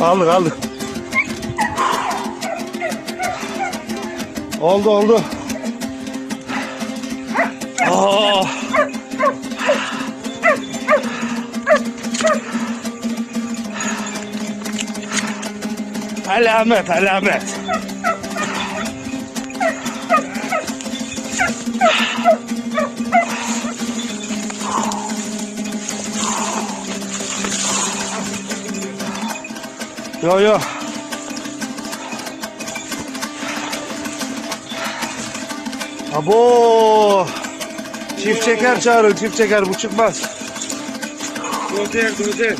Aldık aldık. Oldu oldu. Oh. Alamet alamet. Yo yo. Abo. Çift çeker çağırın çift çeker bu çıkmaz. Dozer dozer.